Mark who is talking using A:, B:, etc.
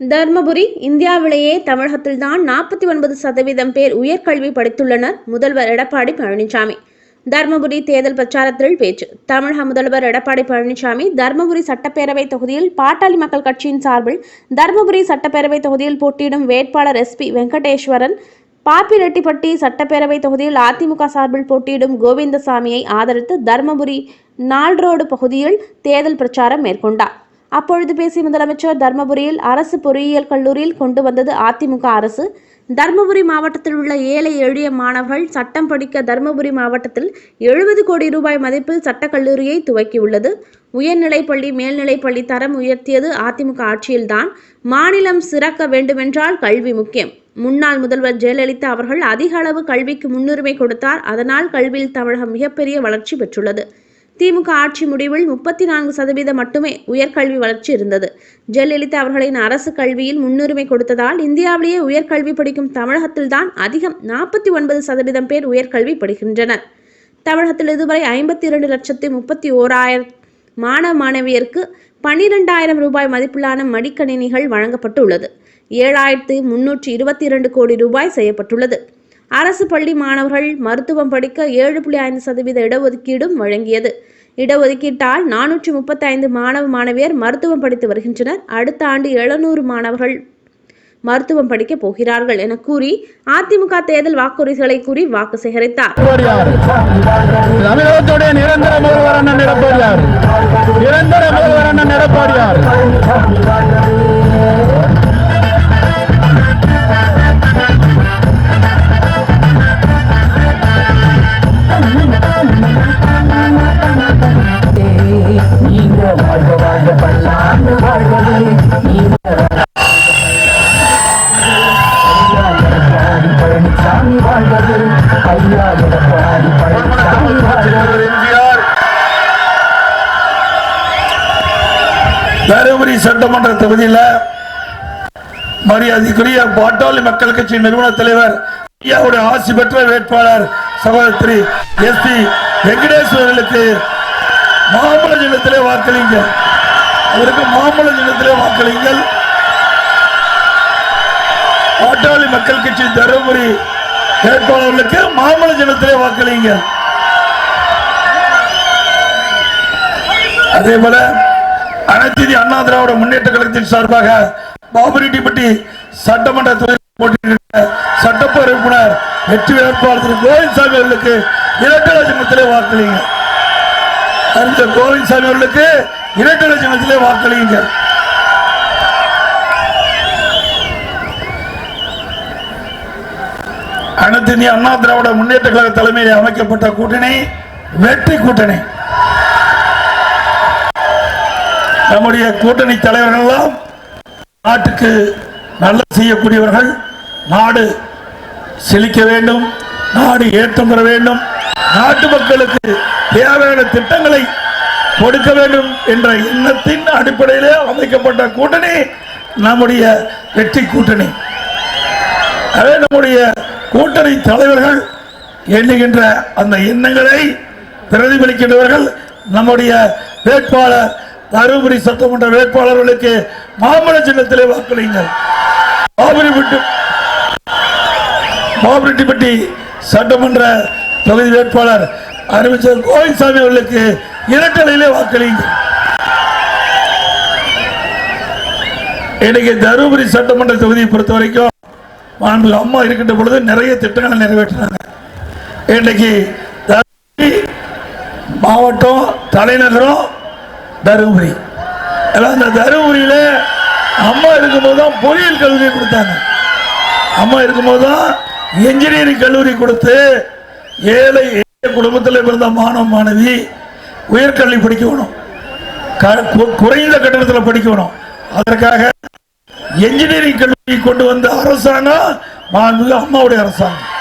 A: தர்மபுரி இந்தியாவிலேயே தமிழகத்தில்தான் நாற்பத்தி ஒன்பது சதவீதம் பேர் உயர்கல்வி படித்துள்ளனர். முதல்வர் எடப்பாடி பழனிசாமி. தர்மபுரி தேர்தல் பிரச்சாரத்தில் பேச்சு. தமிழக முதல்வர் எடப்பாடி பழனிசாமி தர்மபுரி சட்டப்பேரவை தொகுதியில் பாட்டாளி மக்கள் கட்சியின் சார்பில் தர்மபுரி சட்டப்பேரவை தொகுதியில் போட்டியிடும் வேட்பாளர் எஸ்பி வெங்கடேஸ்வரன் பாப்பிரெட்டிப்பட்டி சட்டப்பேரவை தொகுதியில் அதிமுக சார்பில் போட்டியிடும் கோவிந்தசாமியை ஆதரித்து தர்மபுரி நால்ரோடு பகுதியில் தேர்தல் பிரச்சாரம் மேற்கொண்டார். அப்பொழுது பேசிய முதலமைச்சர் தர்மபுரியில் அரசு பொறியியல் கல்லூரியில் கொண்டு வந்தது அதிமுக அரசு. தர்மபுரி மாவட்டத்தில் உள்ள ஏழை எளிய மாணவர்கள் சட்டம் படிக்க தர்மபுரி மாவட்டத்தில் எழுபது கோடி ரூபாய் மதிப்பில் சட்டக்கல்லூரியை துவக்கியுள்ளது. உயர்நிலைப்பள்ளி மேல்நிலைப்பள்ளி தரம் உயர்த்தியது அதிமுக ஆட்சியில்தான். மாநிலம் சிறக்க வேண்டுமென்றால் கல்வி முக்கியம். முன்னாள் முதல்வர் ஜெயலலிதா அவர்கள் அதிக அளவு கல்விக்கு முன்னுரிமை கொடுத்தார். அதனால் கல்வியில் தமிழகம் மிகப்பெரிய வளர்ச்சி பெற்றுள்ளது. திமுக ஆட்சி முடிவில் முப்பத்தி நான்கு சதவீதம் மட்டுமே உயர்கல்வி வளர்ச்சி இருந்தது. ஜெயலலிதா அவர்களின் அரசு கல்வியில் முன்னுரிமை கொடுத்ததால் இந்தியாவிலேயே உயர்கல்வி படிக்கும் தமிழகத்தில்தான் அதிகம் நாற்பத்தி ஒன்பது சதவீதம் பேர் உயர்கல்வி படிக்கின்றனர். தமிழகத்தில் இதுவரை ஐம்பத்தி இரண்டு லட்சத்தி முப்பத்தி ஓராயிரம் மாணவ மாணவியருக்கு பன்னிரெண்டாயிரம் ரூபாய் மதிப்பிலான மடிக்கணினிகள் வழங்கப்பட்டுள்ளது. ஏழாயிரத்து முன்னூற்றி இருபத்தி இரண்டு கோடி ரூபாய் செய்யப்பட்டுள்ளது. அரசு பள்ளி மாணவர்கள் மருத்துவம் படிக்க ஏழு புள்ளி ஐந்து சதவீத இடஒதுக்கீடும் வழங்கியது. இடஒதுக்கீட்டால் நானூற்றி முப்பத்தைந்து மாணவ மாணவியர் மருத்துவம் படித்து வருகின்றனர். அடுத்த ஆண்டு எழுநூறு மாணவர்கள் மருத்துவம் படிக்க போகிறார்கள் என கூறி அதிமுக தேர்தல் வாக்குறுதிகளை கூறி வாக்கு சேகரித்தார்.
B: தமிழகத்துடைய நிரந்தர முதல்வர் அண்ணன் எடப்பாடியார் நிரந்தர முதல்வர் அண்ணன் எடப்பாடியார்
C: நீங்க வாழ்க வாழ்க பல்லாண்டு வாழ்வது நீங்க பழனிசாமி வாழ்வது ஐயா எடப்பாடி பழனிசாமி வாழ்வது
B: தருமபுரி சட்டமன்ற தொகுதியில் மரியாதைக்குரிய பாட்டாளி மக்கள் கட்சி நிறுவன தலைவர் ஐயாவுடைய ஆசி பெற்ற வேட்பாளர் சகோதரி எஸ் பி வெங்கடேஸ்வரனுக்கு மாம்பழ ஜனத்திலே வாக்களிங்க அவருக்கு மாம்பழ ஜனத்திலே வாக்களிங்கள். பாட்டாளி மக்கள் கட்சி தருமபுரி வேட்பாளர்களுக்கு மாம்பழ ஜனத்திலே வாக்களிங்க அதே போல அனைத்து அண்ணா திராவிட முன்னேற்ற கழகத்தின் சார்பாக பாபுரெட்டிப்பட்டி சட்டமன்ற தொகுதி போட்டியிட்ட சட்டப்பேரவை வெற்றி வேட்பாளர் திரு கோவிந்தசாமி அவர்களுக்கு இரட்டை லட்சத்திலே வாக்களிங்க அறிஞர் கோவிந்தசாமி அவர்களுக்கு இரட்டை லட்சத்திலே வாக்களிங்க அனைத்து இந்திய அண்ணா திராவிட முன்னேற்ற கழக தலைமையில் அமைக்கப்பட்ட கூட்டணி வெற்றி கூட்டணி. நம்முடைய கூட்டணி தலைவர்கள் எல்லாம் நாட்டுக்கு நல்ல செய்யக்கூடியவர்கள் நாடு செழிக்க வேண்டும் நாடு ஏற்றம் பெற வேண்டும் நாட்டு மக்களுக்கு தேவையான திட்டங்களை கொடுக்க வேண்டும் என்ற எண்ணத்தின் அடிப்படையிலே அமைக்கப்பட்ட கூட்டணி நம்முடைய வெற்றி கூட்டணி. அதே நம்முடைய கூட்டணி தலைவர்கள் எண்ணுகின்ற அந்த எண்ணங்களை பிரதிபலிக்கின்றவர்கள் நம்முடைய வேட்பாளர் தருமபுரி சட்டமன்ற வேட்பாளர்களுக்கு மாமல்ல சின்னத்திலே வாக்களியுங்கள். விட்டு பாபுரெட்டிப்பட்டி சட்டமன்ற தொகுதி வேட்பாளர் அறிவிச்சர் கோவிந்தசாமி அவர்களுக்கு இரட்டலையிலே வாக்களிங்க இன்னைக்கு தருமபுரி சட்டமன்ற தொகுதியை பொறுத்த வரைக்கும் மாண்பு அம்மா இருக்கின்ற பொழுது நிறைய திட்டங்களை நிறைவேற்றினாங்க. இன்னைக்கு தருமபுரி மாவட்டம் தலைநகரம் தருமபுரி. அந்த இந்த தருமபுரியில அம்மா இருக்கும்போது தான் பொறியியல் கல்வியை கொடுத்தாங்க. அம்மா இருக்கும்போது தான் இன்ஜினியரிங் கல்லூரி கொடுத்து ஏழை ஏழை குடும்பத்தில் பிறந்த மாணவ மாணவி உயர்கல்வி படிக்கணும். க- குறைந்த கட்டணத்தில் படிக்கணும். அதற்காக என்ஜினியரிங் கல்லூரி கொண்டு வந்த அரசாங்கம் அம்மாவுடைய அரசாங்கம்.